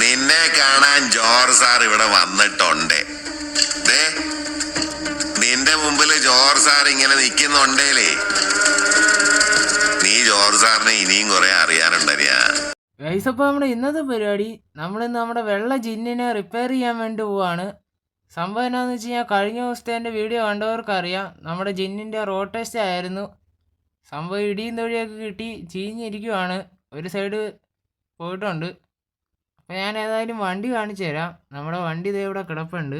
നിന്നെ കാണാൻ George sir ഇവിടെ വന്നിട്ടുണ്ട്. നിന്റെ മുമ്പിൽ ജോർജ് സാർ ഇങ്ങനെ നിൽക്കുന്നുണ്ടേലേ. നീ ജോർജ് സാറിനെ ഇനിയും കുറെ അറിയാനുണ്ടരിയാ ഗൈസ് അപ്പോൾ നമ്മുടെ ഇന്നത്തെ പരിപാടി നമ്മളിന്ന് നമ്മുടെ വെള്ള ജിന്നിനെ റിപ്പയർ ചെയ്യാൻ വേണ്ടി പോവാണ്. സംഭവം എന്നാന്ന് വെച്ച് കഴിഞ്ഞാൽ കഴിഞ്ഞ ദിവസത്തെ എന്റെ വീഡിയോ കണ്ടവർക്കറിയാം. നമ്മുടെ ജിന്നിന്റെ റോഡ് ടെസ്റ്റ് ആയിരുന്നു. സംഭവം ഇടിയും തൊഴിയൊക്കെ കിട്ടി ചീഞ്ഞിരിക്കുവാണ്. ഒരു സൈഡ് പോയിട്ടുണ്ട്. അപ്പോൾ ഞാൻ ഏതായാലും വണ്ടി കാണിച്ചു തരാം. നമ്മുടെ വണ്ടി ഇതേ ഇവിടെ കിടപ്പുണ്ട്.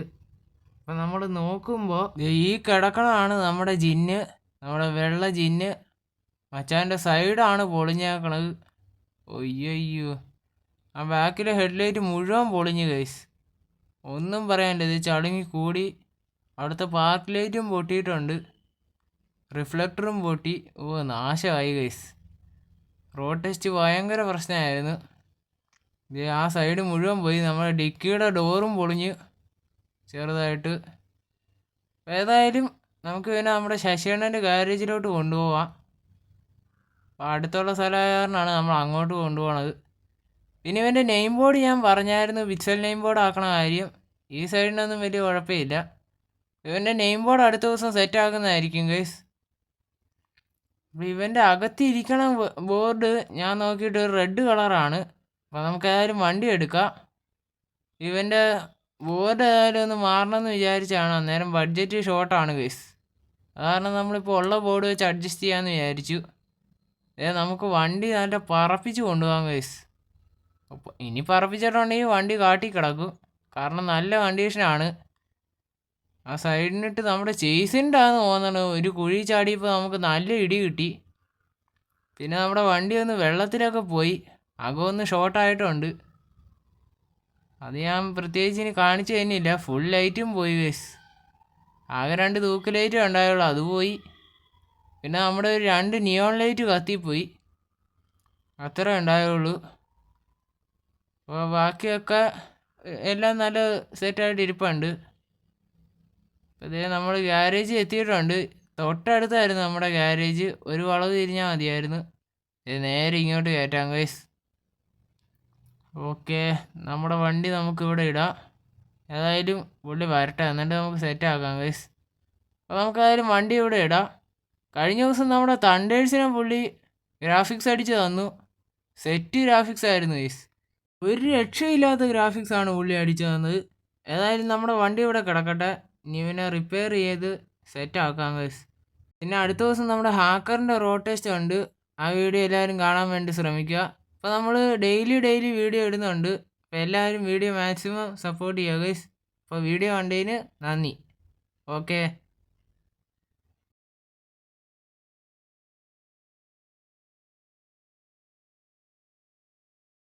അപ്പോൾ നമ്മൾ നോക്കുമ്പോൾ ഈ കിടക്കണതാണ് നമ്മുടെ ജിന്ന്. നമ്മുടെ വെള്ള ജിന്ന്. മച്ചാന്റെ സൈഡാണ് പൊളിഞ്ഞേക്കണത്. ഒയ്യോ ആ ബാക്കിലെ ഹെഡ്ലൈറ്റ് മുഴുവൻ പൊളിഞ്ഞു ഗൈസ് ഒന്നും പറയാനില്ല. ഇത് ചളുങ്ങി കൂടി അവിടുത്തെ പാർക്ക് ലൈറ്റും പൊട്ടിയിട്ടുണ്ട്. റിഫ്ലക്ടറും പൊട്ടി. ഓ നാശമായി ഗൈസ് റോഡ് ടെസ്റ്റ് ഭയങ്കര പ്രശ്നമായിരുന്നു. ആ സൈഡ് മുഴുവൻ പോയി. നമ്മുടെ ഡിക്കിയുടെ ഡോറും പൊളിഞ്ഞ് ചെറുതായിട്ട്. ഏതായാലും നമുക്ക് പിന്നെ നമ്മുടെ ശശിയണ്ണന്റെ ഗാരേജിലോട്ട് കൊണ്ടുപോവാം. അപ്പോൾ അടുത്തുള്ള സ്ഥലമായ കാരണമാണ് നമ്മൾ അങ്ങോട്ട് കൊണ്ടുപോകണത് പിന്നെ ഇവന്റെ നെയിം ബോർഡ് ഞാൻ പറഞ്ഞായിരുന്നു. വിച്ചൽ നെയിം ബോർഡ് ആക്കണ കാര്യം. ഈ സൈഡിനൊന്നും വലിയ കുഴപ്പമില്ല. ഇവന്റെ നെയിം ബോർഡ് അടുത്ത ദിവസം സെറ്റ് ആക്കുന്നതായിരിക്കും ഗൈസ് അപ്പോൾ ഇവന്റെ അകത്തിരിക്കണ ബോർഡ് ഞാൻ നോക്കിയിട്ട് റെഡ് കളറാണ് അപ്പോൾ നമുക്ക് ഏതായാലും വണ്ടി എടുക്കാം. ഇവന്റെ ബോർഡ് ഏതായാലും ഒന്ന് മാറണമെന്ന് വിചാരിച്ചാണ്. അന്നേരം ബഡ്ജറ്റ് ഷോർട്ടാണ് ഗൈസ് കാരണം നമ്മളിപ്പോൾ ഉള്ള ബോർഡ് വെച്ച് അഡ്ജസ്റ്റ് ചെയ്യാമെന്ന് വിചാരിച്ചു. ഏ നമുക്ക് വണ്ടി നല്ല പറപ്പിച്ച് കൊണ്ടുപോകാം ഗൈസ് അപ്പോൾ ഇനി പറപ്പിച്ചിട്ടുണ്ടെങ്കിൽ വണ്ടി കാട്ടി കിടക്കും. കാരണം നല്ല കണ്ടീഷനാണ് ആ സൈഡിനിട്ട് നമ്മുടെ ചേസിന്റെ ആണെന്ന് ഒരു കുഴി ചാടിയപ്പോൾ നമുക്ക് നല്ല ഇടി കിട്ടി. പിന്നെ നമ്മുടെ വണ്ടി ഒന്ന് വെള്ളത്തിലൊക്കെ പോയി. അകമൊന്ന് ഷോർട്ടായിട്ടുണ്ട് അത് ഞാൻ പ്രത്യേകിച്ച് ഇനി കാണിച്ചു തന്നില്ല ഫുൾ ലൈറ്റും പോയി വേസ് ആകെ രണ്ട് തൂക്ക് ലൈറ്റേ ഉണ്ടായുള്ളൂ. അത് പോയി. പിന്നെ നമ്മുടെ ഒരു രണ്ട് നിയോൺ ലൈറ്റ് കത്തിപ്പോയി. അത്ര ഉണ്ടായുള്ളൂ. അപ്പോൾ ബാക്കിയൊക്കെ എല്ലാം നല്ല സെറ്റായിട്ട് ഇരിപ്പുണ്ട്. അതേ നമ്മൾ ഗ്യാരേജ് എത്തിയിട്ടുണ്ട്. തൊട്ടടുത്തായിരുന്നു നമ്മുടെ ഗ്യാരേജ് ഒരു വളവ് തിരിഞ്ഞാൽ മതിയായിരുന്നു. നേരെ ഇങ്ങോട്ട് കയറ്റാം ഗൈസ് ഓക്കെ നമ്മുടെ വണ്ടി നമുക്കിവിടെ ഇടാം. ഏതായാലും പുള്ളി വരട്ടെ എന്നിട്ട് നമുക്ക് സെറ്റ് ആക്കാം ഗൈസ് അപ്പോൾ നമുക്കേതായാലും വണ്ടി ഇവിടെ ഇടാം. കഴിഞ്ഞ ദിവസം നമ്മുടെ തണ്ടേഴ്സിനെ പുള്ളി ഗ്രാഫിക്സ് അടിച്ച് തന്നു. സെറ്റ് ഗ്രാഫിക്സ് ആയിരുന്നു ഗൈസ് ഒരു രക്ഷയില്ലാത്ത ഗ്രാഫിക്സ് ആണ് പുള്ളി അടിച്ചു തന്നത്. ഏതായാലും നമ്മുടെ വണ്ടി ഇവിടെ കിടക്കട്ടെ. ഇനി റിപ്പയർ ചെയ്ത് സെറ്റ് ആക്കാം ഗൈസ് പിന്നെ അടുത്ത ദിവസം നമ്മുടെ ഹാക്കറിന്റെ റോഡ് ടെസ്റ്റ് ഉണ്ട് ആ വീഡിയോ എല്ലാവരും കാണാൻ വേണ്ടി ശ്രമിക്കുക. അപ്പോൾ നമ്മൾ ഡെയിലി ഡെയിലി വീഡിയോ ഇടുന്നുണ്ട്. അപ്പോൾ എല്ലാവരും വീഡിയോ മാക്സിമം സപ്പോർട്ട് ചെയ്യുക ഗൈസ് അപ്പോൾ വീഡിയോ കണ്ടതിന് നന്ദി. ഓക്കെ